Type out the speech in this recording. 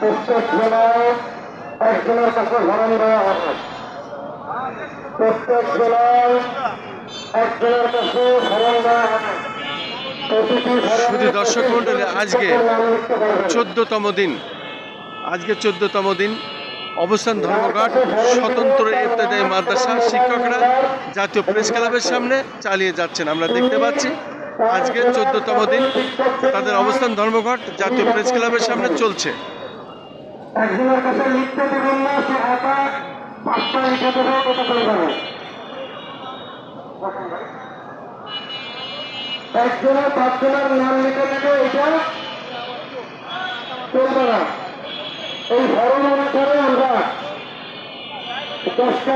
প্রত্যেক জেলায় একজনের কাছে ধরন দেওয়া হবে প্রত্যেক জেলায় শুধু দর্শক মণ্ডলী, আজকে। চোদ্দতম দিন আজকে চোদ্দতম দিন অবস্থান ধর্মঘট স্বতন্ত্র ইত্যাদি মাদ্রাসা শিক্ষকরা জাতীয় প্রেস ক্লাবের সামনে চালিয়ে যাচ্ছেন আমরা দেখতে পাচ্ছি আজকে চোদ্দতম দিন তাদের অবস্থান ধর্মঘট জাতীয় প্রেস ক্লাবের সামনে চলছে একজনের কাছে লিখতে দেবেন না সে একজনের পাঁচজনের নাম লিখে নেবে এটা চলবে না। এই ধরন অনুসারে আমরা। দশটা